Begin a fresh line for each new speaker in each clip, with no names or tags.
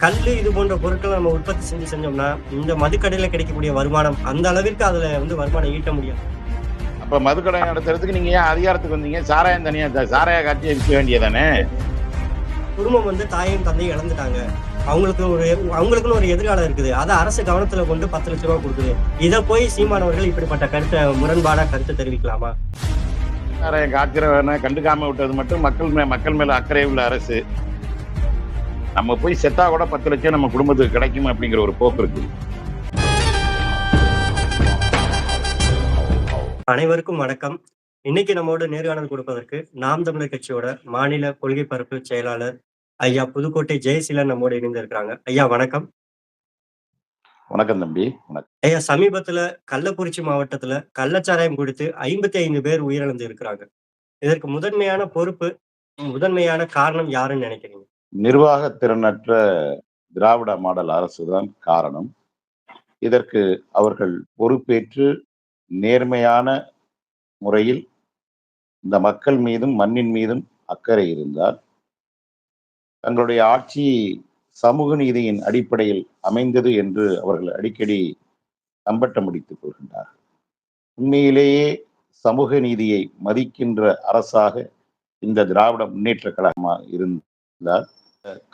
கல்லு இது போன்ற பொருட்களை நம்ம உற்பத்தி செஞ்சு செஞ்சோம்னா இந்த மதுக்கடையில கிடைக்கக்கூடிய வருமானம் அந்த அளவிற்கு அதுல வந்து வருமானம் ஈட்ட முடியும்.
அப்ப மதுக்கடை நடத்துறதுக்கு நீங்க ஏன் அதிகாரத்துக்கு வந்தீங்க? சாராயம் தனியா சாராய காட்சியை விற்க வேண்டியதானே?
குடும்பம் வந்து தாயையும் தந்தையும் இழந்துட்டாங்க. அவங்களுக்கு ஒரு அவங்களுக்குன்னு ஒரு எதிர்காலம் இருக்குது. அதை அரசு கவனத்துல கொண்டு பத்து லட்ச ரூபா கொடுக்குது. இதை போய் சீமானவர்கள் இப்படிப்பட்ட கருத்தை முரண்பாடா கருத்து தெரிவிக்கலாமா?
சாராயம் காய்ச்சிறவன கண்டுக்காம விட்டது மட்டும் மக்கள் மே மக்கள் மேல அக்கறை உள்ள அரசு. நம்ம போய் செத்தா கூட பத்து லட்சம் நம்ம குடும்பத்துக்கு கிடைக்கும் அப்படிங்கிற ஒரு போக்கு இருக்கு.
அனைவருக்கும் வணக்கம். இன்னைக்கு நம்மோட நேர்காணல் கொடுப்பதற்கு நாம் தமிழர் கட்சியோட மாநில கொள்கை பரப்பு செயலாளர் ஐயா புதுக்கோட்டை ஜெயசீலன் நம்மோட இணைந்து இருக்கிறாங்க ஐயா வணக்கம்.
வணக்கம் தம்பி. வணக்கம்.
ஐயா சமீபத்துல கள்ளக்குறிச்சி மாவட்டத்துல கள்ளச்சாராயம் குடித்து ஐம்பத்தி ஐந்து பேர் உயிரிழந்து இருக்கிறாங்க இதற்கு முதன்மையான பொறுப்பு முதன்மையான காரணம் யாருன்னு நினைக்கிறீங்க?
நிர்வாக திறனற்ற திராவிட மாடல் அரசு தான் காரணம். இதற்கு அவர்கள் பொறுப்பேற்று நேர்மையான முறையில் இந்த மக்கள் மீதும் மண்ணின் மீதும் அக்கறை இருந்தால் தங்களுடைய ஆட்சி சமூக நீதியின் அடிப்படையில் அமைந்தது என்று அவர்கள் அடிக்கடி தம்பட்டம் அடித்துக் கொள்கின்றார்கள். உண்மையிலேயே சமூக நீதியை மதிக்கின்ற அரசாக இந்த திராவிட முன்னேற்ற கழகமாக இருந்தால்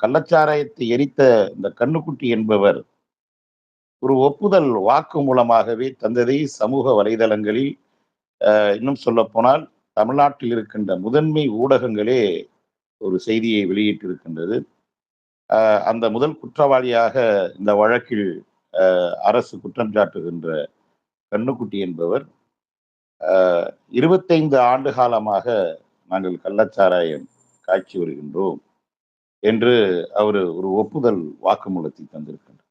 கள்ளச்சாராயத்தை எரித்த இந்த கண்ணுக்குட்டி என்பவர் ஒரு ஒப்புதல் வாக்கு மூலமாகவே தந்ததை சமூக வலைதளங்களில் இன்னும் சொல்ல போனால் தமிழ்நாட்டில் இருக்கின்ற முதன்மை ஊடகங்களே ஒரு செய்தியை வெளியிட்டிருக்கின்றது. அந்த முதல் குற்றவாளியாக இந்த வழக்கில் அரசு குற்றம் சாட்டுகின்ற கண்ணுக்குட்டி என்பவர் இருபத்தைந்து ஆண்டு காலமாக நாங்கள் கள்ளச்சாராயம் காய்ச்சி வருகின்றோம். என்று அவர் ஒரு ஒப்புதல் வாக்குமூலத்தை தந்திருக்கின்றார்.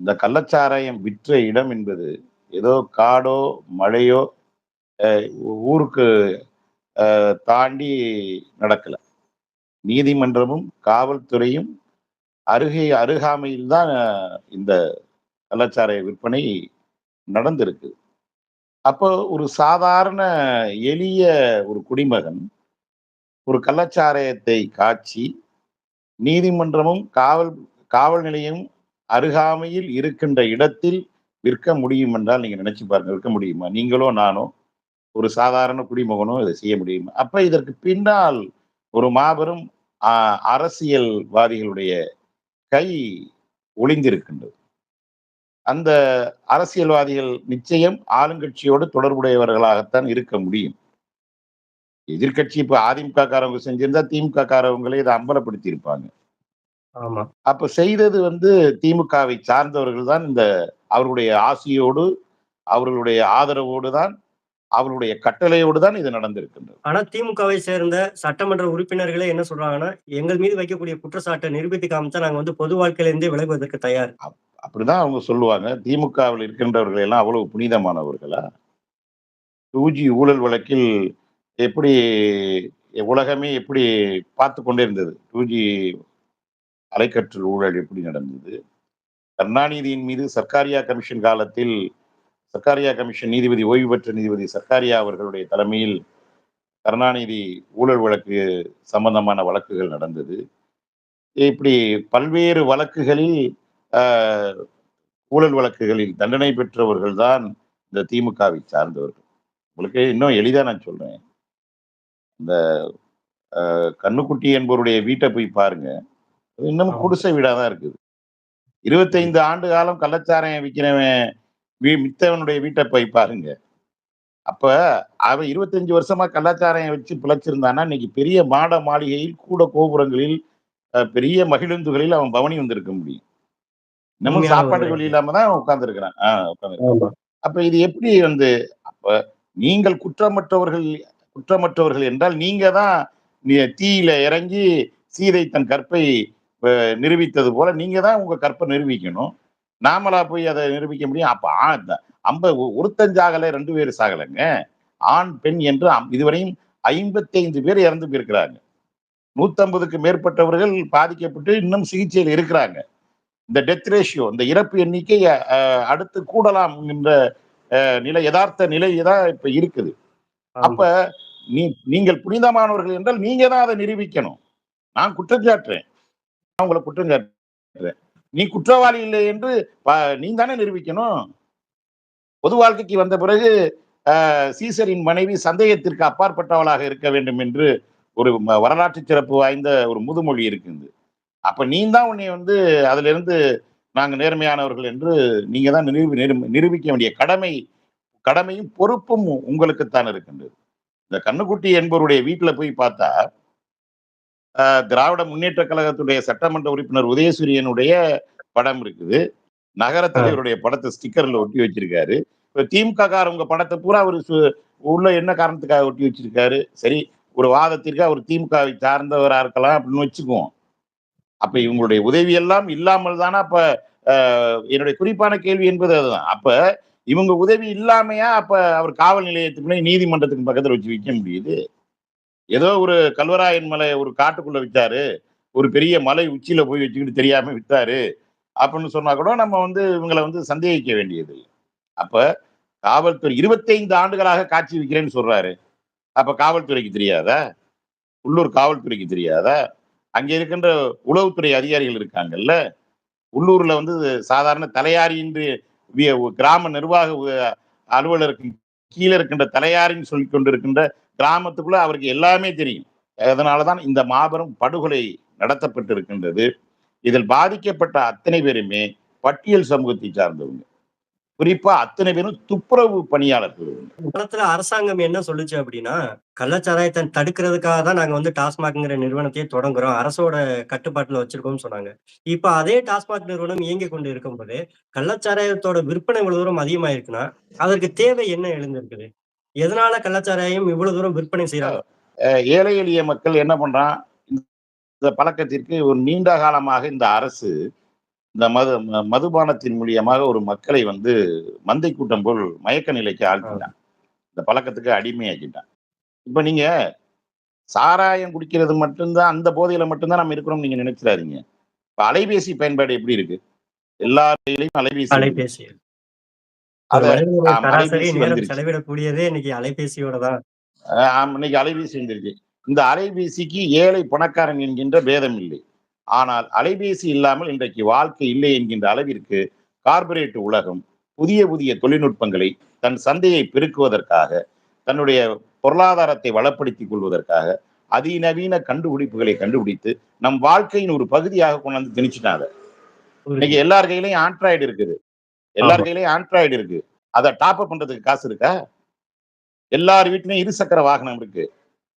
இந்த கள்ளச்சாராயம் விற்ற இடம் என்பது ஏதோ காடோ மழையோ ஊருக்கு தாண்டி நடக்கல. நீதிமன்றமும் காவல்துறையும் அருகே அருகாமையில் தான் இந்த கள்ளச்சாராய விற்பனை நடந்திருக்கு. அப்போ ஒரு சாதாரண எளிய ஒரு குடிமகன் ஒரு கள்ளச்சாராயத்தை காய்ச்சி நீதிமன்றமும் காவல் காவல் நிலையம் அருகாமையில் இருக்கின்ற இடத்தில் விற்க முடியும் என்றால் நீங்க நினைச்சு பாருங்க விற்க முடியுமா? நீங்களோ நானோ ஒரு சாதாரண குடிமகனோ இதை செய்ய முடியுமா? அப்ப இதற்கு பின்னால் ஒரு மாபெரும் ஆஹ், அரசியல்வாதிகளுடைய கை ஒளிந்திருக்கின்றது. அந்த அரசியல்வாதிகள் நிச்சயம் ஆளுங்கட்சியோடு தொடர்புடையவர்களாகத்தான் இருக்க முடியும். எதிர்க்கட்சி இப்ப அதிமுக காரவங்க செஞ்சிருந்தா திமுக காரவங்களே இதை அம்பலப்படுத்தி இருப்பாங்க அப்ப செய்தது வந்து திமுகவை சார்ந்தவர்கள் தான் இந்த அவர்களுடைய ஆசையோடு அவர்களுடைய ஆதரவோடு தான் அவர்களுடைய கட்டளையோடு தான் இது நடந்திருக்கின்றது.
ஆனா திமுகவை சேர்ந்த சட்டமன்ற உறுப்பினர்களே என்ன சொல்றாங்கன்னா எங்கள் மீது வைக்கக்கூடிய குற்றச்சாட்டை நிரூபித்து காமிச்சா நாங்க வந்து பொது வாழ்க்கையில இருந்தே விலகுவதற்கு தயார்.
அப்படிதான் அவங்க சொல்லுவாங்க. திமுகவில் இருக்கின்றவர்கள் எல்லாம் அவ்வளவு புனிதமானவர்களா? டூ ஜி ஊழல் வழக்கில் எப்படி உலகமே எப்படி பார்த்து கொண்டே இருந்தது டூ ஜி அலைக்கற்றல் ஊழல் எப்படி நடந்தது? கருணாநிதியின் மீது சர்க்காரியா கமிஷன் காலத்தில் சர்க்காரியா கமிஷன் நீதிபதி ஓய்வு பெற்ற நீதிபதி சர்க்காரியா அவர்களுடைய தலைமையில் கருணாநிதி ஊழல் வழக்கு சம்பந்தமான வழக்குகள் நடந்தது. இப்படி பல்வேறு வழக்குகளில் ஊழல் வழக்குகளில் தண்டனை பெற்றவர்கள் தான் இந்த திமுகவை சார்ந்தவர்கள். உங்களுக்கு இன்னும் எளிதாக நான் சொல்றேன். இந்த ஆஹ், கண்ணுக்குட்டி என்பவருடைய வீட்டை போய் பாருங்க. இன்னும். குடிசை வீடா தான் இருக்குது. இருபத்தைந்து ஆண்டு காலம் கள்ளச்சாராயம் விற்கிறவன் வீ மித்தவனுடைய வீட்டை போய் பாருங்க. அப்ப அவன் இருபத்தஞ்சு வருஷமா கள்ளச்சாராயம் வச்சு பிழைச்சிருந்தான்னா இன்னைக்கு பெரிய மாட மாளிகையில் கூட கோபுரங்களில் பெரிய மகிழுந்துகளில் அவன் பவனி வந்திருக்க முடியும். இன்னமும் சாப்பாடு வழி இல்லாம தான் உட்கார்ந்து இருக்கிறான் உட்கார்ந்து
ஆமா.
அப்ப இது எப்படி வந்து அப்ப நீங்கள் குற்றமற்றவர்கள் குற்றமற்றவர்கள் என்றால் நீங்க தான் தீயில இறங்கி சீதை தன் கற்பை நிரூபித்தது போல நீங்க தான் உங்க கற்பை நிரூபிக்கணும். நாமளா போய் அதை நிரூபிக்க முடியும். அப்ப ஆ- இந்த அம்ப ரெண்டு பேர் சாகலைங்க. ஆண் பெண் என்று அம்- இதுவரையும் ஐம்பத்தைந்து பேர் இறந்து போயிருக்கிறாங்க. நூத்தம்பதுக்கு மேற்பட்டவர்கள் பாதிக்கப்பட்டு இன்னும் சிகிச்சையில் இருக்கிறாங்க. இந்த டெத் ரேஷியோ இந்த இறப்பு எண்ணிக்கை அடுத்து கூடலாம் என்ற நிலை யதார்த்த நிலை தான் இப்ப இருக்குது. அப்ப நீ நீங்கள் புனிதமானவர்கள் என்றால் நீங்க தான் அதை நிரூபிக்கணும். நான் குற்றம் சாட்டுறேன். நான் உங்களை குற்றம் சாட்டுறேன். நீ குற்றவாளி இல்லை என்று நீ தானே நிரூபிக்கணும். பொது வாழ்க்கைக்கு வந்த பிறகு சீசரின் மனைவி சந்தேகத்திற்கு அப்பாற்பட்டவளாக இருக்க வேண்டும் என்று ஒரு வரலாற்று சிறப்பு வாய்ந்த ஒரு முதுமொழி இருக்குது அப்ப நீ தான் உன்னை வந்து அதுல இருந்து நாங்க நேர்மையானவர்கள் என்று நீங்க தான் நிரூபி நிரூ- நிரூபிக்க வேண்டிய கடமை கடமையும் பொறுப்பும் உங்களுக்குத்தான் இருக்கின்றது. இந்த கண்ணுக்குட்டி என்பவருடைய வீட்டுல போய் பார்த்தா திராவிட முன்னேற்ற கழகத்துடைய சட்டமன்ற உறுப்பினர் உதயசூரியனுடைய படம் இருக்குது. நகர தலைவருடைய படத்தை ஸ்டிக்கர்ல ஒட்டி வச்சிருக்காரு. இப்ப திமுக காரவங்க படத்தை பூரா அவர் உள்ள என்ன காரணத்துக்காக ஒட்டி வச்சிருக்காரு? சரி ஒரு வாதத்திற்கு அவர் திமுகவை சார்ந்தவரா இருக்கலாம் அப்படின்னு வச்சுக்குவோம். அப்ப இவங்களுடைய உதவி எல்லாம் இல்லாமல் தானே அப்ப என்னுடைய குறிப்பான கேள்வி என்பது அதுதான். அப்ப இவங்க உதவி இல்லாமையா அப்ப அவர் காவல் நிலையத்துக்குள்ளே நீதிமன்றத்துக்கு பக்கத்துல வச்சு விற்க முடியுது? ஏதோ ஒரு கல்வராயன் மலை ஒரு காட்டுக்குள்ள விற்றாரு ஒரு பெரிய மலை உச்சியில போய் வச்சுக்கிட்டு தெரியாம வித்தாரு. அப்படின்னு சொன்னா கூட நம்ம வந்து இவங்களை வந்து சந்தேகிக்க வேண்டியது அப்ப காவல்துறை இருபத்தைந்து ஆண்டுகளாக காட்சி வைக்கிறேன்னு சொல்றாரு. அப்ப காவல்துறைக்கு தெரியாதா? உள்ளூர் காவல்துறைக்கு தெரியாதா? அங்க இருக்கின்ற உளவுத்துறை அதிகாரிகள் இருக்காங்கல்ல? உள்ளூர்ல வந்து சாதாரண தலையாரி என்று கிராம நிர்வாக அலுவலருக்கும் கீழே இருக்கின்ற தலையாரின்னு சொல்லி கொண்டிருக்கின்ற கிராமத்துக்குள்ள அவருக்கு எல்லாமே தெரியும். அதனாலதான் இந்த மாபெரும் படுகொலை நடத்தப்பட்டிருக்கின்றது. இதில் பாதிக்கப்பட்ட அத்தனை பேருமே பட்டியல் சமூகத்தை சார்ந்தவங்க. குறிப்பா அத்தனை பேரும் துப்புரவு பணியாளர்கள்
காலத்துல அரசாங்கம் என்ன சொல்லுச்சு அப்படின்னா கள்ளச்சாராயத்தை தடுக்கிறதுக்காக தான் நாங்க வந்து டாஸ்மாக்ங்கிற நிறுவனத்தையே தொடங்குறோம். அரசோட கட்டுப்பாட்டுல வச்சிருக்கோம்னு சொன்னாங்க. இப்ப அதே டாஸ்மாக் நிறுவனம் இயங்கி கொண்டு இருக்கும்போது கள்ளச்சாராயத்தோட விற்பனை இவ்வளவு தூரம் அதிகமாயிருக்குன்னா அதற்கு தேவை என்ன எழுந்திருக்குது? எதனால கள்ளச்சாராயம் இவ்வளவு தூரம் விற்பனை செய்யறாங்க
ஏழை எளிய மக்கள் என்ன பண்றான்? இந்த பழக்கத்திற்கு ஒரு நீண்ட காலமாக இந்த அரசு இந்த மது மதுபானத்தின் மூலியமாக ஒரு மக்களை வந்து மந்தை கூட்டம் போல் மயக்க நிலைக்கு ஆழ்த்திட்டான். இந்த பழக்கத்துக்கு அடிமையாக்கிட்டான். இப்ப நீங்க சாராயம் குடிக்கிறது மட்டும்தான் அந்த போதையில மட்டும்தான் நம்ம இருக்கிறோம் நீங்க நினைச்சிடாதீங்க. இப்ப அலைபேசி பயன்பாடு எப்படி இருக்கு? எல்லா அலைபேசி.
அலைபேசி. செலவிடக்கூடியதே இன்னைக்கு அலைபேசியோட தான்.
இன்னைக்கு அலைபேசி வந்துருச்சு. இந்த அலைபேசிக்கு ஏழை பணக்காரன் என்கின்ற பேதம் இல்லை. ஆனால் அலைபேசி இல்லாமல் இன்றைக்கு வாழ்க்கை இல்லை என்கின்ற அளவிற்கு கார்ப்பரேட் உலகம் புதிய புதிய தொழில்நுட்பங்களை தன் சந்தையை பெருக்குவதற்காக தன்னுடைய பொருளாதாரத்தை வளப்படுத்திக் கொள்வதற்காக அதிநவீன கண்டுபிடிப்புகளை கண்டுபிடித்து நம் வாழ்க்கையின் ஒரு பகுதியாக கொண்டாந்து திணிச்சிட்டாங்க. இன்னைக்கு எல்லார் கையிலயும் ஆண்ட்ராய்டு இருக்குது. எல்லார் கையிலயும் ஆண்ட்ராய்டு இருக்கு. அதை டாப் அப் பண்றதுக்கு காசு இருக்கா? எல்லார் வீட்லயும் இருசக்கர வாகனம் இருக்கு.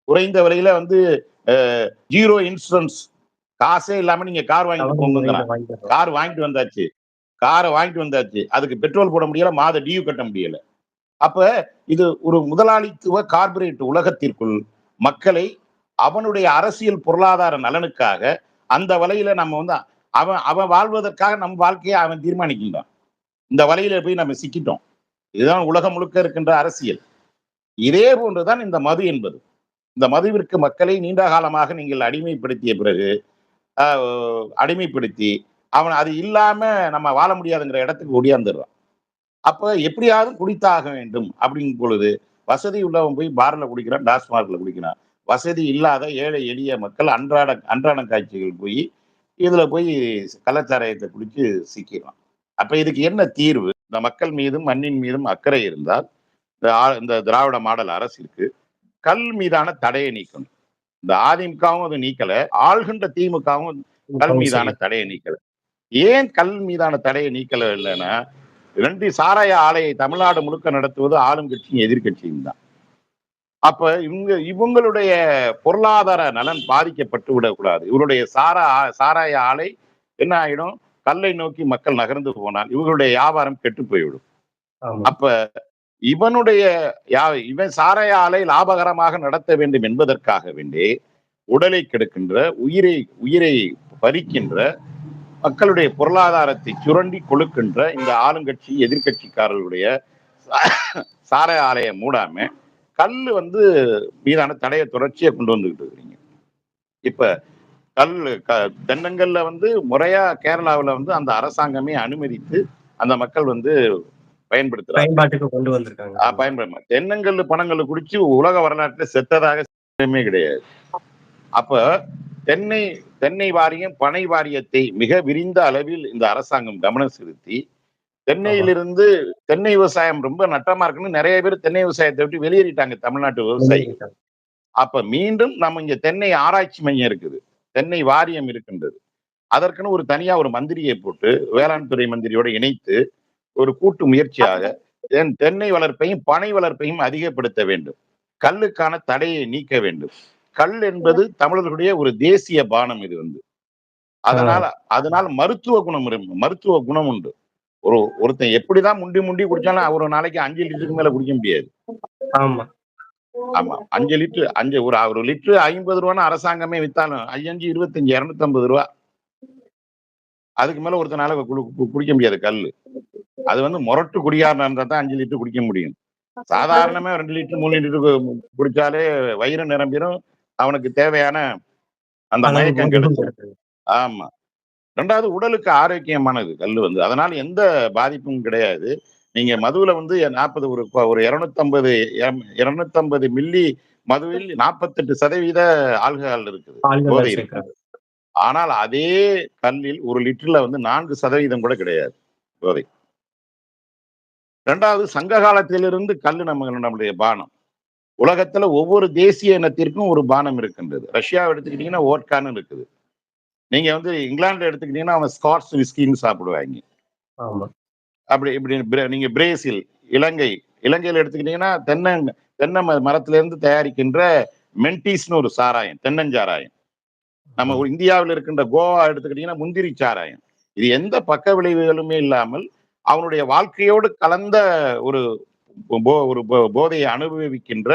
குறைந்த விலையில வந்து ஜீரோ இன்சூரன்ஸ் காசே இல்லாம நீங்க கார் வாங்கிட்டு
வாங்கிடுறோம்.
கார் வாங்கிட்டு வந்தாச்சு. காரை வாங்கிட்டு வந்தாச்சு. அதுக்கு பெட்ரோல் போட முடியல மாத டியூ கட்ட முடியல. அப்ப இது ஒரு முதலாளித்துவ கார்ப்பரேட் உலகத்திற்குள் மக்களை அவனுடைய அரசியல் பொருளாதார நலனுக்காக அந்த வலையில நம்ம வந்து அவன் அவன் வாழ்வதற்காக நம் வாழ்க்கையை அவன் தீர்மானிக்கின்றான். இந்த வலையில போய் நம்ம சிக்கிட்டோம். இதுதான் உலகம் முழுக்க இருக்கின்ற அரசியல். இதே போன்றுதான் இந்த மது என்பது. இந்த மதுவிற்கு மக்களை நீண்ட காலமாக நீங்கள் அடிமைப்படுத்திய பிறகு அடிமைப்படுத்தி அவன் அது இல்லாம நம்ம வாழ முடியாதுங்கிற இடத்துக்கு ஒடியாந்துடுறான். அப்ப எப்படியாவது குடித்தாக வேண்டும் அப்படிங்கும் பொழுது வசதி உள்ளவன் போய் பார்ல குடிக்கிறான் டாஸ்மார்க்ல குடிக்கிறான். வசதி இல்லாத ஏழை எளிய மக்கள் அன்றாட அன்றாட காட்சிகள் போய் இதுல போய் கலாச்சாரத்தை குடிச்சு சிக்கிறான். அப்ப இதுக்கு என்ன தீர்வு? இந்த மக்கள் மீதும் மண்ணின் மீதும் அக்கறை இருந்தால் இந்த இந்த திராவிட மாடல் அரசிற்கு கல் மீதான தடையை நீக்கணும். இந்த அதிமுகவும் அது நீக்கல ஆள்கின்ற திமுகவும் கல் மீதான தடையை நீக்கல. ஏன் கல் மீதான தடையை நீக்கல இல்லைன்னா ரெண்டு சாராய ஆலையை தமிழ்நாடு முழுக்க நடத்துவது ஆளும் கட்சியும் எதிர்கட்சியும் தான். அப்ப இவங்க இவங்களுடைய பொருளாதார நலன் பாதிக்கப்பட்டு விடக்கூடாது. இவருடைய சாரா சாராய ஆலை என்ன ஆயிடும்? கல்லை நோக்கி மக்கள் நகர்ந்து போனால் இவர்களுடைய வியாபாரம் கெட்டு போய்விடும். அப்ப இவனுடைய யா- இவன் சாராய ஆலை லாபகரமாக நடத்த வேண்டும் என்பதற்காக வேண்டி உடலை கெடுக்கின்ற உயிரை உயிரை பறிக்கின்ற மக்களுடைய பொருளாதாரத்தை சுரண்டி கொழுக்கின்ற இந்த ஆளுங்கட்சி எதிர்க்கட்சிக்காரர்களுடைய சா- சாராய ஆலையை மூடாம கல் வந்து மீதான தடையை தொடர்ச்சியை கொண்டு வந்துகிட்டு இருக்கிறீங்க. இப்ப கல் க- தென்னங்கல்ல வந்து முறையா கேரளாவில் வந்து அந்த அரசாங்கமே அனுமதித்து அந்த மக்கள் வந்து பயன்படுத்துறாங்க.
பயன்பாட்டுக்கு கொண்டு வந்திருக்காங்க.
ஆஹ் பயன்படுமா? தென்னங்கல்லு பணங்கல்லு குடிச்சு உலக வரலாற்றுல செத்ததாக கிடையாது. அப்ப தென்னை தென்னை வாரியம் பனை வாரியத்தை மிக விரிந்த அளவில் இந்த அரசாங்கம் கவனம் செலுத்தி தென்னையிலிருந்து தென்னை விவசாயம் ரொம்ப நட்டமா இருக்குன்னு நிறைய பேர் தென்னை விவசாயத்தை விட்டு வெளியேறிட்டாங்க தமிழ்நாட்டு விவசாயி. அப்ப மீண்டும் நம்ம இங்க தென்னை ஆராய்ச்சி மையம் இருக்குது. தென்னை வாரியம் இருக்கின்றது. அதற்குன்னு ஒரு தனியா ஒரு மந்திரியை போட்டு வேளாண் துறை மந்திரியோட இணைத்து ஒரு கூட்டு முயற்சியாக தென்- தென்னை வளர்ப்பையும் பனை வளர்ப்பையும் அதிகப்படுத்த வேண்டும். கல்லுக்கான தடையை நீக்க வேண்டும். கல் என்பது தமிழர்களுடைய ஒரு தேசிய பானம் இது வந்து. அதனால அதனால மருத்துவ குணம் மருத்துவ குணம் உண்டு. ஒரு ஒருத்தன் எப்படிதான் முண்டி முண்டி குடிச்சாலும் ஒரு நாளைக்கு அஞ்சு லிட்டருக்கு மேல குடிக்க முடியாது.
ஆமா.
ஆமா அஞ்சு லிட்டர் அஞ்சு ஒரு ஒரு லிட்டர் ஐம்பது ரூபான்னு அரசாங்கமே வித்தாலும் ஐயஞ்சு இருபத்தஞ்சு இருநூத்தி ஐம்பது ரூபா. அதுக்கு மேல ஒருத்தனால குடிக்க முடியாது கல்லு. அது வந்து முரட்டு குடியாரனா இருந்தா தான் அஞ்சு லிட்டர் குடிக்க முடியும். சாதாரணமா ரெண்டு லிட்டர் மூணு லிட்டர் குடிச்சாலே வயிறு நிரம்பிடும் அவனுக்கு தேவையான அந்த மயக்கம்
போதும்
கிடைச்சு
கிடையாது.
ஆமா. ரெண்டாவது உடலுக்கு ஆரோக்கியமானது கல் வந்து. அதனால எந்த பாதிப்பும் கிடையாது. நீங்க மதுவுல வந்து நாற்பது ஒரு ஒரு இருநூத்தம்பது இருநூத்தம்பது மில்லி மதுவில் நாற்பத்தெட்டு சதவீத ஆல்கஹால் இருக்குது. போதை இருக்கு.
சேர்க்கிறாங்க.
ஆனால் அதே கல்லில் ஒரு லிட்டர்ல வந்து நான்கு சதவீதம் கூட கிடையாது. போதை. ரெண்டாவது சங்க காலத்திலிருந்து கல் நம்ம நம்முடைய பானம். உலகத்துல ஒவ்வொரு தேசிய இனத்திற்கும் ஒரு பானம் இருக்கின்றது. ரஷ்யா எடுத்துக்கிட்டீங்கன்னா ஓட்கான்னு இருக்குது. நீங்க வந்து இங்கிலாந்து எடுத்துக்கிட்டீங்கன்னா அவன் ஸ்காட்ச் விஸ்கின்னு சாப்பிடுவாங்க. அப்படி இப்படி நீங்க பிரேசில் இலங்கை இலங்கையில எடுத்துக்கிட்டீங்கன்னா தென்னை தென்னை ம- மரத்துல இருந்து தயாரிக்கின்ற மென்டிஸ்னு ஒரு சாராயம் தென்னஞ்சாராயம். நம்ம இந்தியாவில் இருக்கின்ற கோவா எடுத்துக்கிட்டீங்கன்னா முந்திரி சாராயம். இது எந்த பக்க விளைவுகளுமே இல்லாமல் அவனுடைய வாழ்க்கையோடு கலந்த ஒரு போ- ஒரு போ- போதையை அனுபவிக்கின்ற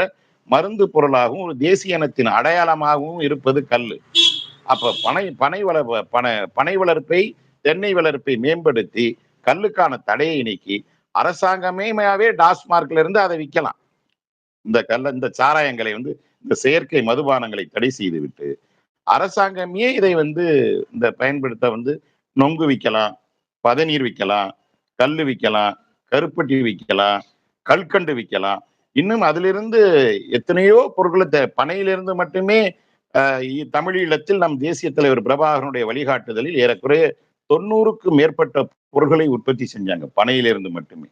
மருந்து பொருளாகவும் ஒரு தேசிய இனத்தின் அடையாளமாகவும் இருப்பது கல் அப்ப பனை பனை வள பனை பனை வளர்ப்பை தென்னை வளர்ப்பை மேம்படுத்தி கல்லுக்கான தடையை நீக்கி அரசாங்கமேமையாவே டாஸ்மார்க்ல இருந்து அதை விற்கலாம் இந்த கல்ல இந்த சாராயங்களை வந்து இந்த செயற்கை மதுபானங்களை தடை செய்து விட்டு அரசாங்கமே இதை வந்து இந்த பயன்படுத்த வந்து நொங்கு விற்கலாம் பதநீர் விற்கலாம் கல் விற்கலாம் கருப்பட்டி விற்கலாம் கல்கண்டு விற்கலாம் இன்னும் அதிலிருந்து எத்தனையோ பொருட்களை பனையிலிருந்து மட்டுமே ஆஹ், தமிழீழத்தில் நம் தேசிய தலைவர் பிரபாகரனுடைய வழிகாட்டுதலில் ஏறக்குறைய தொண்ணூறுக்கும் மேற்பட்ட பொருட்களை உற்பத்தி செஞ்சாங்க பனையிலிருந்து மட்டுமே.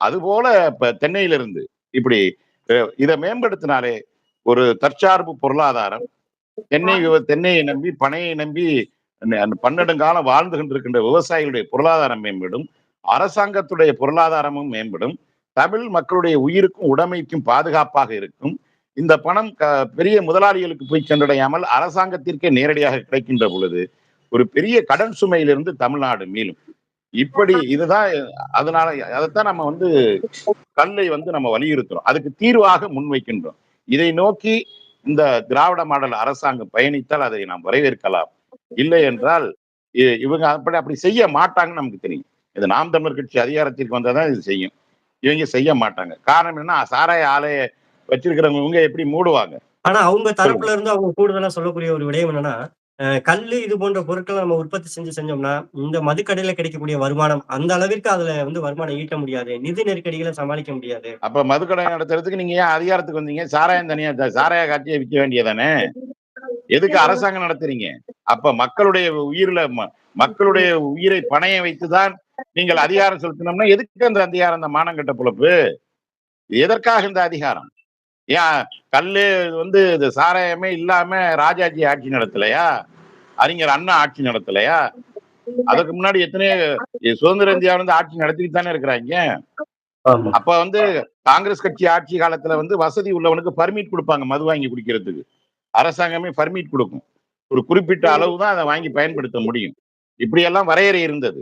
அதுபோல இப்ப தென்னையிலிருந்து இப்படி இதை மேம்படுத்தினாலே ஒரு தற்சார்பு பொருளாதாரம் தென்னை விவ- தென்னையை நம்பி பனையை நம்பி பன்னெடுங்காலம் வாழ்ந்து கொண்டிருக்கின்ற விவசாயிகளுடைய பொருளாதாரம் மேம்படும். அரசாங்கத்துடைய பொருளாதாரமும் மேம்படும். தமிழ் மக்களுடைய உயிருக்கும் உடைமைக்கும் பாதுகாப்பாக இருக்கும். இந்த பணம் க- பெரிய முதலாளிகளுக்கு போய் சென்றடையாமல் அரசாங்கத்திற்கே நேரடியாக கிடைக்கின்ற பொழுது ஒரு பெரிய கடன் சுமையிலிருந்து தமிழ்நாடு மீளும். இப்படி இதுதான் அதனால அதைத்தான் நம்ம வந்து கல்லை வந்து நம்ம வலியுறுத்துறோம். அதுக்கு தீர்வாக முன்வைக்கின்றோம். இதை நோக்கி இந்த திராவிட மாடல் அரசாங்கம் பயணித்தால் அதை நாம் வரவேற்கலாம். இல்லை என்றால் இ- இவங்க அப்படி அப்படி செய்ய மாட்டாங்கன்னு நமக்கு தெரியும். இது நாம் தமிழர் கட்சி அதிகாரத்திற்கு வந்தாதான் இது செய்யும். இவங்க செய்ய மாட்டாங்க. காரணம் என்ன சாராய ஆலைய வச்சிருக்கிறவங்க இவங்க எப்படி மூடுவாங்க?
ஆனா அவங்க தரப்புல இருந்து அவங்க கூடுதலா சொல்லக்கூடிய ஒரு விடயம் என்னன்னா கல்லு இது போன்ற பொருட்களை நம்ம உற்பத்தி செஞ்சு செஞ்சோம்னா இந்த மதுக்கடையில கிடைக்கக்கூடிய வருமானம் அந்த அளவிற்கு அதுல வந்து வருமானம் ஈட்ட முடியாது. நிதி நெருக்கடிகளை சமாளிக்க முடியாது.
அப்ப மதுக்கடை நடத்துறதுக்கு நீங்க ஏன் அதிகாரத்துக்கு வந்தீங்க? சாராயம் தனியா சாராய காட்சியை விற்க வேண்டியதானே? எதுக்கு அரசாங்கம் நடத்துறீங்க? அப்ப மக்களுடைய உயிர்ல மக்களுடைய உயிரை பணைய வைத்துதான் நீங்கள் அதிகாரம் செலுத்தினோம்னா எதுக்கு அந்த அதிகாரம் அந்த மானங்கட்ட பொழப்பு? எதற்காக இந்த அதிகாரம்? ஏன் கல்லு வந்து இது சாராயமே இல்லாம ராஜாஜி ஆட்சி நடத்தலையா? அறிஞர் அண்ணா ஆட்சி நடத்தலையா? அதுக்கு முன்னாடி எத்தனையோ சுதந்திர இந்தியா வந்து ஆட்சி நடத்திட்டு தானே இருக்கிறாங்க. அப்ப வந்து காங்கிரஸ் கட்சி ஆட்சி காலத்துல வந்து வசதி உள்ளவனுக்கு பர்மிட் கொடுப்பாங்க மது வாங்கி குடிக்கிறதுக்கு. அரசாங்கமே பர்மிட் கொடுக்கும். ஒரு குறிப்பிட்ட அளவு தான் அதை வாங்கி பயன்படுத்த முடியும். இப்படியெல்லாம் வரையறை இருந்தது.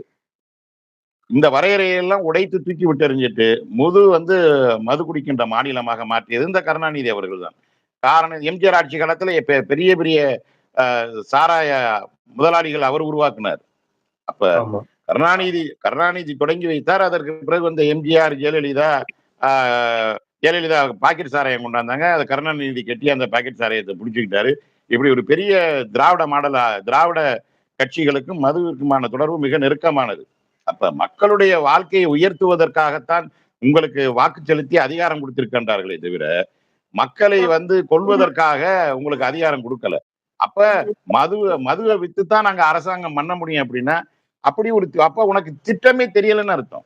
இந்த வரையறையெல்லாம் உடைத்து தூக்கி விட்டெறிஞ்சிட்டு முது வந்து மது குடிக்கின்ற மாநிலமாக மாற்றியது இந்த கருணாநிதி அவர்கள் தான் காரணம் எம்ஜிஆர் ஆட்சி காலத்துல பெரிய பெரிய சாராய முதலாளிகள் அவர் உருவாக்குனார். அப்ப கருணாநிதி கருணாநிதி தொடங்கி வைத்தார். அதற்கு பிறகு வந்த எம்ஜிஆர் ஜெயலலிதா ஜெயலலிதா பாக்கெட் சாராயம் கொண்டாந்தாங்க. அது கருணாநிதி கட்டி அந்த பாக்கெட் சாராயத்தை பிடிச்சுக்கிட்டாரு. இப்படி ஒரு பெரிய திராவிட மாடலா திராவிட கட்சிகளுக்கும் மதுவிற்குமான தொடர்பு மிக நெருக்கமானது. அப்ப மக்களுடைய வாழ்க்கையை உயர்த்துவதற்காகத்தான் உங்களுக்கு வாக்கு செலுத்தி அதிகாரம் கொடுத்திருக்கின்றார்களே தவிர மக்களை வந்து கொள்வதற்காக உங்களுக்கு அதிகாரம் கொடுக்கல. அப்ப மது மதுவை வித்து தான் நாங்க அரசாங்கம் பண்ண முடியும் அப்படின்னா அப்படி ஒரு அப்ப உனக்கு திட்டமே தெரியலன்னு அர்த்தம்.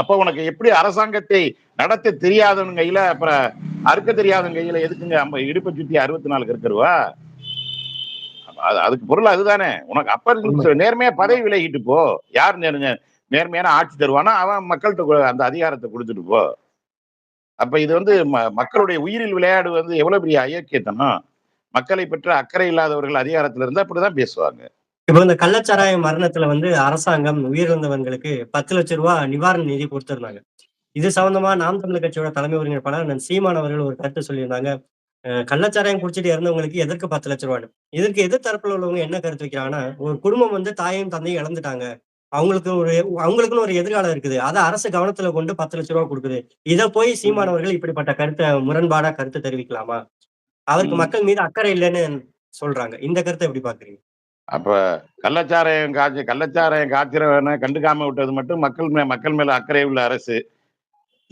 அப்ப உனக்கு எப்படி அரசாங்கத்தை நடத்த தெரியாதவங்க கையில அப்புறம் அறுக்க தெரியாதவங்க கையில எதுக்குங்க? நம்ம இடுப்பை சுத்தி அறுபத்தி நாலு கருக்கருவா அது அதுக்கு பொருள் அதுதானே. உனக்கு அப்ப நேர்மையா பதவி விலகிட்டு போ. யார் நேர் நேர்மையான ஆட்சி தருவானோ? அவன் மக்கள்கிட்ட அந்த அதிகாரத்தை கொடுத்துட்டு போ. அப்ப இது வந்து மக்களுடைய உயிரில் விளையாடு வந்து எவ்வளவு பெரிய அயோக்கியத்தனம்? மக்களை பற்றி அக்கறை இல்லாதவர்கள் அதிகாரத்துல இருந்தா அப்படிதான் பேசுவாங்க.
இப்போ இந்த கள்ளச்சாராய மரணத்துல வந்து அரசாங்கம் உயிரிழந்தவங்களுக்கு பத்து லட்சம் ரூபாய் நிவாரண நிதி கொடுத்திருந்தாங்க. இது சம்பந்தமா நாம் தமிழர் கட்சியோட தலைமை உறுப்பினர் பல சீமான் அவர்கள் ஒரு கருத்து சொல்லியிருந்தாங்க. கள்ளச்சாராயம் குடிச்சிட்டு இறந்தவங்களுக்கு எதற்கு பத்து லட்சம் ரூபாய் இதற்கு எதிர் தரப்புல உள்ளவங்க என்ன கருத்து வைக்கிறாங்கன்னா ஒரு குடும்பம் வந்து தாயையும் தந்தையும் இழந்துட்டாங்க. அவங்களுக்கு ஒரு அவங்களுக்குன்னு ஒரு எதிர்காலம் இருக்குது. அதை அரசு கவனத்துல கொண்டு பத்து லட்சம் ரூபாய் கொடுக்குது. இதை போய் சீமானவர்கள் இப்படிப்பட்ட கருத்தை முரண்பாடா கருத்து தெரிவிக்கலாமா? அவருக்கு. மக்கள் மீது அக்கறை இல்லைன்னு சொல்றாங்க. இந்த கருத்தை எப்படி பாக்குறீங்க
அப்ப கள்ளச்சாராயம் காய்ச்சி கள்ளச்சாராயம் காய்ச்சிறவனை கண்டுக்காம விட்டது மட்டும் மக்கள் மே மக்கள் மேல அக்கறை உள்ள அரசு.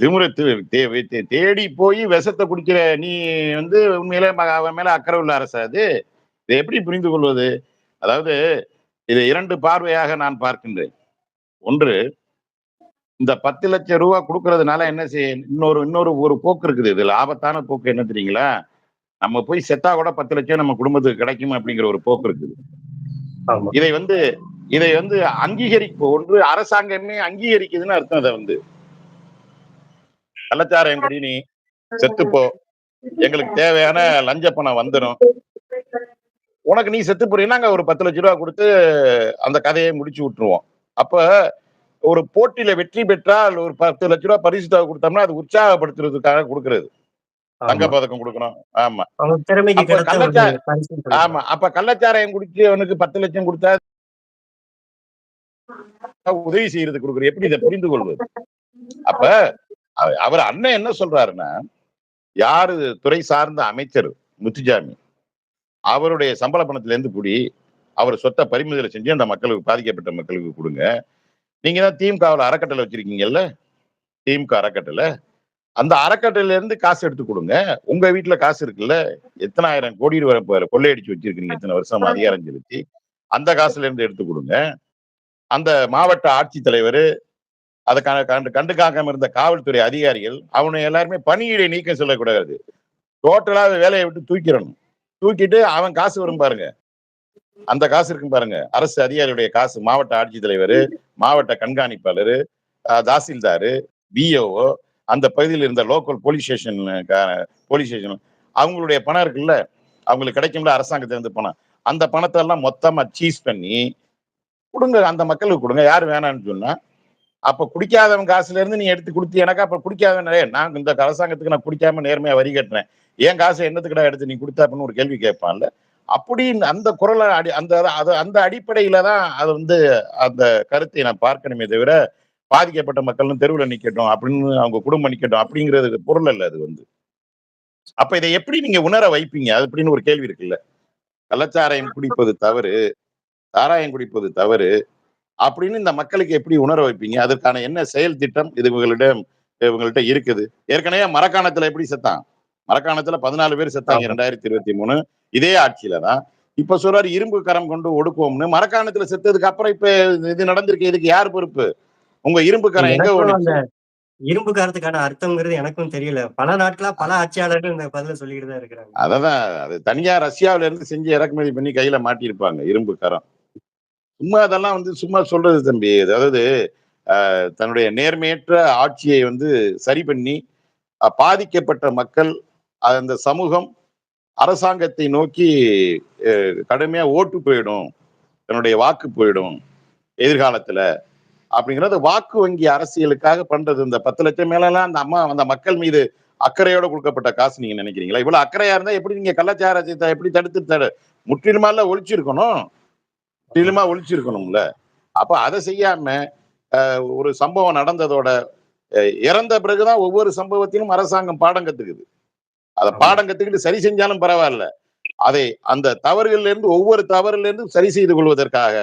திமுறை தே- தே- தே- தேடி போய் விஷத்தை குடிக்கிற நீ வந்து உண்மையிலே அவன் மேல அக்கறை உள்ள அரசு அது? இதை எப்படி புரிந்து கொள்வது? அதாவது இதை இரண்டு பார்வையாக நான் பார்க்கின்றேன். ஒன்று இந்த பத்து லட்சம் ரூபாய் கொடுக்கறதுனால என்ன செய்ய இன்னொரு இன்னொரு ஒரு போக்கு இருக்குது. இதுல ஆபத்தான போக்கு என்ன தெரியுங்களா? நம்ம போய் செத்தா கூட பத்து லட்சம் நம்ம குடும்பத்துக்கு கிடைக்கும் அப்படிங்கிற ஒரு போக்கு இருக்குது. இதை வந்து இதை வந்து அங்கீகரிப்பு ஒன்று அரசாங்கமே அங்கீகரிக்குதுன்னு அர்த்தம் அதை வந்து. கள்ளச்சாராயம் குடி நீ செத்துப்போ. எங்களுக்கு தேவையான லஞ்ச பணம் வந்துடும் உனக்கு நீ செத்து போறீங்கன்னா நாங்க ஒரு பத்து லட்ச ரூபா கொடுத்து அந்த கதையை முடிச்சு விட்டுருவோம். அப்ப ஒரு போட்டியில வெற்றி பெற்றால் ஒரு பத்து லட்ச ரூபா பரிசு தொகை கொடுத்தோம்னா அது உற்சாகப்படுத்துறதுக்காக கொடுக்கறது. தங்க. பதக்கம் கொடுக்கணும். ஆமா. ஆமா. அப்ப கள்ளச்சாராயம் குடிச்சு அவனுக்கு பத்து லட்சம் கொடுத்தா உதவி செய்யறது கொடுக்குறது. எப்படி இதை புரிந்து கொள்வது அப்ப அவர் அண்ணன் என்ன சொல்றாருன்னா யாரு துறை சார்ந்த அமைச்சர் முத்துஜாமி அவருடைய சம்பள பணத்துல இருந்து கூடி அவர் சொத்தை பறிமுதலை செஞ்சு அந்த மக்களுக்கு பாதிக்கப்பட்ட மக்களுக்கு கொடுங்க. நீங்க தான் திமுகவில் அறக்கட்டளை வச்சிருக்கீங்கல்ல? திமுக அறக்கட்டளை. அந்த அறக்கட்டளையில இருந்து காசு எடுத்து கொடுங்க. உங்க வீட்டுல காசு இருக்குல்ல? எத்தனாயிரம் கோடி ரூபாய் கொள்ளையடிச்சு வச்சிருக்கீங்க இத்தனை வருஷம் அதிகாரம் செலுத்தி. அந்த காசுல இருந்து எடுத்து கொடுங்க. அந்த மாவட்ட ஆட்சித்தலைவர் அதற்கான கண்டு கண்டுக்காக்காம இருந்த காவல்துறை அதிகாரிகள் அவனை எல்லாருமே பணியிடை நீக்கம் சொல்லக்கூடாது. டோட்டலா வேலையை விட்டு தூக்கிடணும். தூக்கிட்டு அவன் காசு வரும் பாருங்க. அந்த காசு இருக்கும் பாருங்க. அரசு அதிகாரியுடைய காசு மாவட்ட ஆட்சித்தலைவர் மாவட்ட கண்காணிப்பாளர் தாசில்தாரு பிஓஓ அந்த பகுதியில் இருந்த local police station police station அவங்களுடைய பணம் இருக்குல்ல? அவங்களுக்கு கிடைக்கும்ல? அரசாங்கத்திலிருந்து பணம். அந்த பணத்தை எல்லாம் மொத்தமா சீஸ் பண்ணி கொடுங்க. அந்த மக்களுக்கு கொடுங்க. யார் வேணாம்னு சொன்னா அப்ப குடிக்காதவன் காசுல இருந்து நீ எடுத்து கொடுத்து எனக்கு அப்ப குடிக்காதவன் நிறைய நான் இந்த அரசாங்கத்துக்கு நான் குடிக்காம நேர்மையா வரி கட்டுறேன். ஏன் காசு என்னத்துக்கடா எடுத்து நீ கொடுத்தாப்பன்னு ஒரு கேள்வி கேட்பான்ல. அப்படி அந்த குரலை அடி அந்த அது அந்த அடிப்படையில தான் அது வந்து அந்த கருத்தை நான் பார்க்கணுமே தவிர பாதிக்கப்பட்ட மக்களும் தெருவில் நிக்கட்டும் அப்படின்னு அவங்க குடும்பம் நிக்கட்டும் அப்படிங்கிறது பொருள் அல்ல அது வந்து. அப்ப இதை எப்படி நீங்க உணர வைப்பீங்க? அது அப்படின்னு ஒரு கேள்வி இருக்குல்ல. கள்ளச்சாராயம் குடிப்பது தவறு சாராயம் குடிப்பது தவறு அப்படின்னு இந்த மக்களுக்கு எப்படி உணர வைப்பீங்க? அதற்கான என்ன செயல் திட்டம் இது இவங்களிடம் இவங்கள்ட்ட இருக்குது? ஏற்கனவே மரக்காணத்துல எப்படி செத்தான்? மரக்காணத்துல பதினாலு பேர் செத்தாங்க. ரெண்டாயிரத்தி இருபத்தி மூணு. இதே ஆட்சியில தான். இப்ப சொல்றாரு இரும்பு கரம் கொண்டு ஒடுக்குவோம்னு. மரக்காணத்துல செத்ததுக்கு அப்புறம் இப்ப இது நடந்திருக்கு. இதுக்கு யார் பொறுப்பு? உங்க இரும்பு கரம் எங்க
இரும்பு காரத்துக்கான அர்த்தம்ங்கிறது எனக்கும் தெரியல. பல நாட்களா பல ஆட்சியாளர்கள் இந்த பதில சொல்லிட்டு தான் இருக்கிறாங்க.
அததான். அது தனியா ரஷ்யாவில இருந்து செஞ்சு இறக்குமதி பண்ணி கையில மாட்டியிருப்பாங்க இரும்பு கரம். சும்மா அதெல்லாம் வந்து சும்மா சொல்றது தம்பி. அதாவது தன்னுடைய நேர்மையற்ற ஆட்சியை வந்து சரி பண்ணி பாதிக்கப்பட்ட மக்கள் அந்த சமூகம் அரசாங்கத்தை நோக்கி கடுமையா ஓட்டு போயிடும். தன்னுடைய வாக்கு போயிடும் எதிர்காலத்துல. அப்படிங்கிறது வாக்கு வங்கி அரசியலுக்காக பண்றது. இந்த பத்து லட்சம் மேலாம் அந்த அம்மா அந்த மக்கள் மீது அக்கறையோட கொடுக்கப்பட்ட காசு நீங்க நினைக்கிறீங்களா? இவ்வளவு அக்கறையா இருந்தா எப்படி நீங்க கள்ளச்சாராயத்தை எப்படி தடுத்து முற்றிலுமா ஒழிச்சிருக்கணும்? முற்றிலுமா ஒழிச்சிருக்கணும்ல அப்ப அதை செய்யாம ஒரு சம்பவம் நடந்ததோட இறந்த பிறகுதான் ஒவ்வொரு சம்பவத்திலும் அரசாங்கம் பாடம் கத்துக்குது. அதை. பாடம் கத்துக்கிட்டு சரி செஞ்சாலும் பரவாயில்ல. அதை அந்த தவறுகள்ல இருந்து ஒவ்வொரு தவறுல இருந்து சரி செய்து கொள்வதற்காக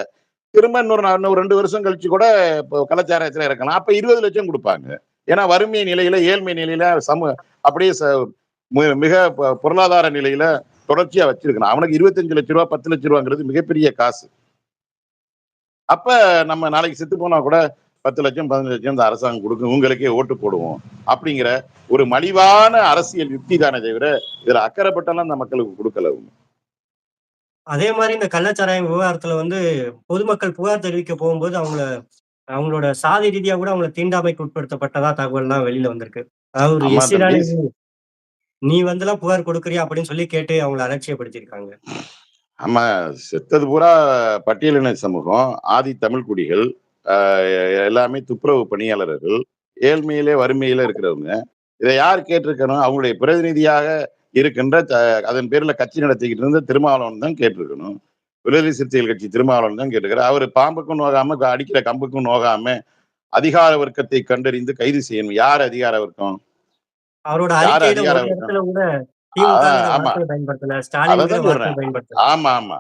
திரும்ப இன்னொரு இன்னொரு ரெண்டு வருஷம் கழிச்சு கூட இப்போ கலாச்சாரத்துல இருக்கலாம் அப்ப இருபது லட்சம் கொடுப்பாங்க. ஏன்னா வறுமை நிலையில ஏழ்மை நிலையில சமூக அப்படியே மிக பொருளாதார நிலையில தொடர்ச்சியா வச்சிருக்கணும். அவனுக்கு இருபத்தஞ்சு லட்ச ரூபா பத்து லட்ச ரூபாங்கிறது மிகப்பெரிய காசு. அப்ப நம்ம நாளைக்கு செத்து போனா கூட பத்து லட்சம் பதினஞ்சு லட்சம் இந்த அரசாங்கம் கொடுக்கும் உங்களுக்கே ஓட்டு போடுவோம் அப்படிங்கிற ஒரு மலிவான அரசியல் யுக்தி தானே தவிர இதுல அக்கறைப்பட்டெல்லாம் அந்த மக்களுக்கு கொடுக்கல.
அதே மாதிரி இந்த கள்ளச்சாராயம் விவகாரத்துல வந்து பொதுமக்கள் புகார் தெரிவிக்க போகும்போது அவங்கள அவங்களோட சாதி ரீதியா கூட அவங்கள தீண்டாமைக்கு உட்படுத்தப்பட்டதா தகவல்லாம் வெளியில வந்திருக்கு அதாவது நீ. நீ வந்துலாம் புகார் கொடுக்குறியா அப்படின்னு சொல்லி கேட்டு அவங்கள அலட்சியப்படுத்தியிருக்காங்க
ஆமா செத்தது பூரா பட்டியலின சமூகம் ஆதி தமிழ் குடிகள் எல்லாமே துப்புரவு பணியாளர்கள் ஏழ்மையிலே வறுமையில இருக்கிறவங்க. இதை யார் கேட்டிருக்கணும்? அவங்களுடைய பிரதிநிதியாக இருக்கின்ற அதன் பேர்ல கட்சி நடத்திக்கிட்டு இருந்த திருமாவளவன் தான் கேட்டிருக்கணும். விடுதலை சிறுத்தைகள் கட்சி திருமாவளவன் தான் கேட்டிருக்கிறார் அவர் பாம்புக்கும் நோகாம அடிக்கிற கம்புக்கும் நோகாம அதிகார வர்க்கத்தை கண்டறிந்து கைது செய்யணும். யார் அதிகார வர்க்கம்?
அவரோட
யார் ஆமா. ஆமா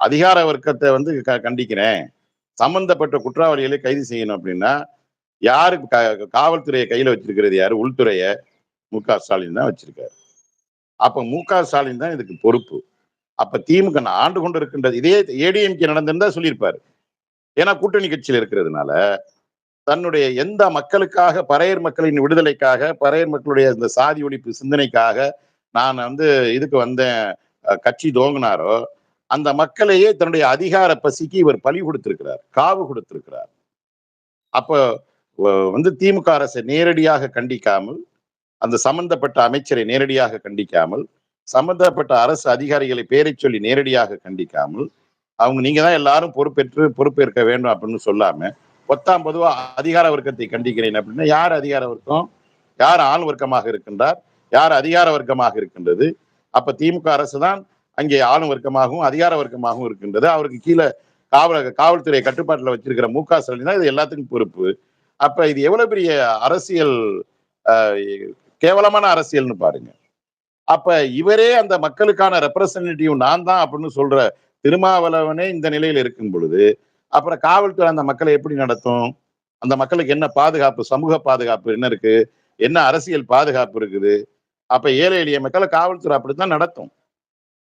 அதிகார வர்க்கத்தை வந்து கண்டிக்கிறேன். சம்பந்தப்பட்ட குற்றவாளிகளை கைது செய்யணும் அப்படின்னா க- காவல்துறையை கையில வச்சிருக்கிறது யாரு? உள்துறைய மு க. ஸ்டாலின் தான் வச்சிருக்காரு. அப்ப மு க. ஸ்டாலின் தான் இதுக்கு பொறுப்பு. அப்ப திமுக நான் ஆண்டு கொண்டு இருக்கின்றது இதே ஏடிஎம்கே நடந்திருந்தா சொல்லியிருப்பாரு. ஏன்னா கூட்டணி கட்சியில் இருக்கிறதுனால தன்னுடைய எந்த மக்களுக்காக பறையர் மக்களின் விடுதலைக்காக பறையர் மக்களுடைய இந்த சாதி ஒழிப்பு சிந்தனைக்காக நான் வந்து இதுக்கு வந்தேன். கட்சி தோங்கினாரோ அந்த மக்களையே தன்னுடைய அதிகார பசிக்கு இவர் பலி கொடுத்திருக்கிறார் காவு கொடுத்திருக்கிறார். அப்போ வந்து திமுக அரசை நேரடியாக கண்டிக்காமல் அந்த சம்பந்தப்பட்ட அமைச்சரை நேரடியாக கண்டிக்காமல் சம்பந்தப்பட்ட அரசு அதிகாரிகளை பேரை சொல்லி நேரடியாக கண்டிக்காமல் அவங்க நீங்க தான் எல்லாரும் பொறுப்பேற்று பொறுப்பேற்க வேண்டும் அப்படின்னு சொல்லாம பத்தாம் பொதுவா அதிகார வர்க்கத்தை கண்டிக்கிறேன் அப்படின்னா யார் அதிகார வர்க்கம்? யார் ஆள் வர்க்கமாக இருக்கின்றார்? யார் அதிகார வர்க்கமாக இருக்கின்றது? அப்ப திமுக அரசு தான் அங்கே ஆளும் வர்க்கமாகவும் அதிகார வர்க்கமாகவும் இருக்கின்றது. அவருக்கு கீழே காவல் காவல்துறை கட்டுப்பாட்டில் வச்சிருக்கிற மு க ஸ்டாலின் தான் இது எல்லாத்துக்கும் பொறுப்பு. அப்ப இது எவ்வளவு பெரிய அரசியல் கேவலமான அரசியல்னு பாருங்க. அப்ப இவரே அந்த மக்களுக்கான ரெப்ரசன்டேட்டிவ் நான் தான் அப்படின்னு சொல்ற திருமாவளவனே இந்த நிலையில் இருக்கும் பொழுது அப்புறம் காவல்துறை அந்த மக்களை எப்படி நடத்தும்? அந்த மக்களுக்கு என்ன பாதுகாப்பு? சமூக பாதுகாப்பு என்ன இருக்கு? என்ன அரசியல் பாதுகாப்பு இருக்குது? அப்ப ஏழை எளிய மக்களை காவல்துறை அப்படித்தான் நடத்தும்.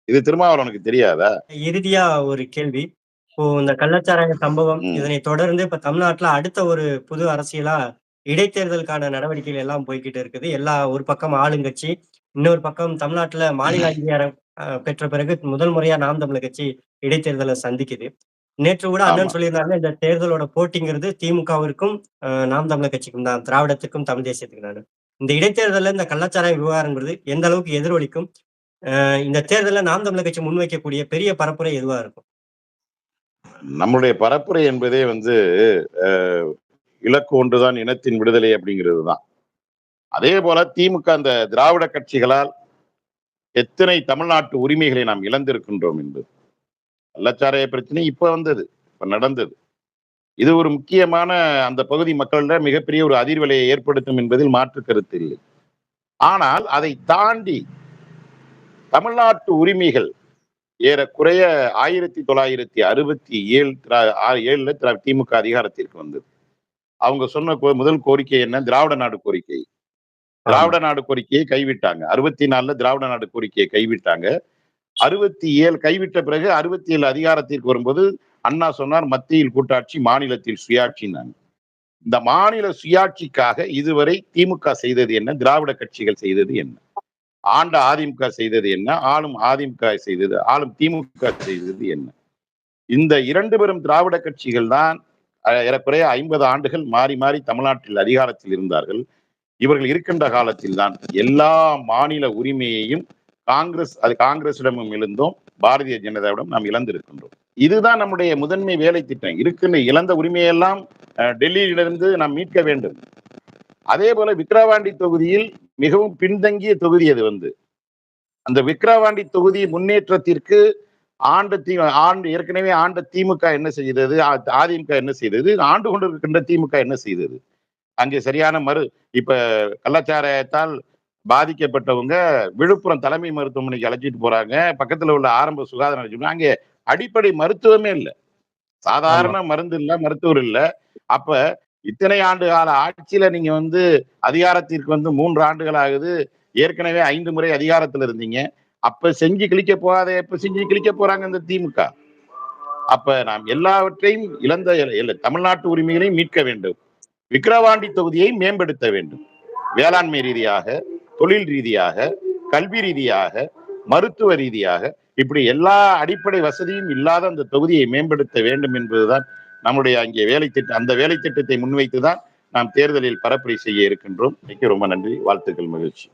இது திருமாவளவனுக்கு தெரியாதா?
இறுதியா ஒரு கேள்வி. இப்போ இந்த கள்ளச்சாராய சம்பவம். இதனை தொடர்ந்து இப்ப தமிழ்நாட்டுல அடுத்த ஒரு புது அரசியலா இடைத்தேர்தலுக்கான நடவடிக்கைகள் எல்லாம் போய்கிட்டு இருக்குது. எல்லா ஒரு பக்கம் ஆளுங்கட்சி இன்னொரு பக்கம் தமிழ்நாட்டுல மாநில அங்கீகாரம் பெற்ற பிறகு முதல் முறையா நாம் தமிழர் கட்சி இடைத்தேர்தலை சந்திக்குது. நேற்று கூட அண்ணன். சொல்லியிருந்தாங்க இந்த தேர்தலோட போட்டிங்கிறது திமுகவிற்கும் நாம் தமிழர் கட்சிக்கும் தான் திராவிடத்துக்கும் தமிழ் தேசியத்துக்கு நான் இந்த இடைத்தேர்தல்ல இந்த கள்ளச்சாராய விவகாரங்கிறது எந்த அளவுக்கு எதிரொலிக்கும்? இந்த தேர்தலில் நாம் தமிழர் கட்சி முன்வைக்கக்கூடிய பெரிய பரப்புரை எதுவா இருக்கும்?
நம்மளுடைய பரப்புரை என்பதே வந்து இலக்கு ஒன்றுதான் இனத்தின் விடுதலை அப்படிங்கிறது தான். அதே போல திமுக அந்த திராவிட கட்சிகளால் எத்தனை தமிழ்நாட்டு உரிமைகளை நாம் இழந்திருக்கின்றோம் என்பது. கள்ளச்சாராய பிரச்சனை இப்ப வந்தது இப்ப நடந்தது. இது ஒரு முக்கியமான அந்த பகுதி மக்களிடம் மிகப்பெரிய ஒரு அதிர்வலையை ஏற்படுத்தும் என்பதில் மாற்று கருத்து இல்லை. ஆனால் அதை தாண்டி தமிழ்நாட்டு உரிமைகள் ஏறக்குறைய ஆயிரத்தி தொள்ளாயிரத்தி அறுபத்தி ஏழு திரா- ஏழுல திமுக அதிகாரத்திற்கு வந்தது. அவங்க சொன்ன முதல் கோரிக்கை என்ன? திராவிட நாடு கோரிக்கை. திராவிட நாடு கோரிக்கையை கைவிட்டாங்க. அறுபத்தி நாலுல திராவிட நாடு கோரிக்கையை கைவிட்டாங்க. அறுபத்தி ஏழு கைவிட்ட பிறகு அறுபத்தி ஏழு அதிகாரத்திற்கு வரும்போது அண்ணா சொன்னார் மத்தியில் கூட்டாட்சி மாநிலத்தில் சுயாட்சின்னாங்க. இந்த மாநில சுயாட்சிக்காக இதுவரை திமுக செய்தது என்ன? திராவிட கட்சிகள் செய்தது என்ன? ஆண்ட அதிமுக செய்தது என்ன? ஆளும் அதிமுக செய்தது ஆளும் திமுக செய்தது என்ன? இந்த இரண்டு பெரும் திராவிட கட்சிகள் தான் அஹ், ஏறக்குறைய ஐம்பது ஆண்டுகள் மாறி மாறி தமிழ்நாட்டில் அதிகாரத்தில் இருந்தார்கள். இவர்கள் இருக்கின்ற காலத்தில் தான் எல்லா மாநில உரிமையையும் காங்கிரஸ் அது காங்கிரசிடமும் இழந்தோம் பாரதிய ஜனதாவிடம் நாம் இழந்திருக்கின்றோம். இதுதான் நம்முடைய முதன்மை வேலை திட்டம். இருக்குன்னு இழந்த உரிமையெல்லாம் அஹ், டெல்லியிலிருந்து நாம் மீட்க வேண்டும். அதே போல விக்கிரவாண்டி தொகுதியில் மிகவும் பின்தங்கிய தொகுதி அது வந்து. அந்த விக்கிரவாண்டி தொகுதி முன்னேற்றத்திற்கு ஆண்ட தி ஆண்டு ஏற்கனவே ஆண்ட திமுக என்ன செய்தது அதிமுக என்ன செய்தது ஆண்டு கொண்டிருக்கின்ற திமுக என்ன செய்தது? அங்கே சரியான மறு இப்ப கலாச்சாரத்தால் பாதிக்கப்பட்டவங்க விழுப்புரம் தலைமை மருத்துவமனைக்கு அழைச்சிட்டு போறாங்க. பக்கத்துல உள்ள ஆரம்ப சுகாதார நிலையம் அங்கே அடிப்படை மருத்துவமே இல்லை. சாதாரண மருந்து இல்ல மருத்துவர் இல்ல. அப்ப இத்தனை ஆண்டு கால ஆட்சியில நீங்க வந்து அதிகாரத்திற்கு வந்து மூன்று ஆண்டுகள் ஆகுது. ஏற்கனவே ஐந்து முறை அதிகாரத்துல இருந்தீங்க. அப்ப செஞ்சு கிழிக்க போகாத இப்ப செஞ்சு கிழிக்க போறாங்க இந்த திமுக. அப்ப நாம் எல்லாவற்றையும் இழந்த தமிழ்நாட்டு உரிமைகளையும் மீட்க வேண்டும். விக்கிரவாண்டி தொகுதியை மேம்படுத்த வேண்டும். வேளாண்மை ரீதியாக தொழில் ரீதியாக கல்வி ரீதியாக மருத்துவ ரீதியாக இப்படி எல்லா அடிப்படை வசதியும் இல்லாத அந்த தொகுதியை மேம்படுத்த வேண்டும் என்பதுதான் நம்முடைய அங்கே வேலை திட்டம் அந்த வேலை திட்டத்தை முன்வைத்துதான் நாம் தேர்தலில் பரப்புரை செய்ய இருக்கின்றோம். ரொம்ப நன்றி. வாழ்த்துக்கள் மகிழ்ச்சி.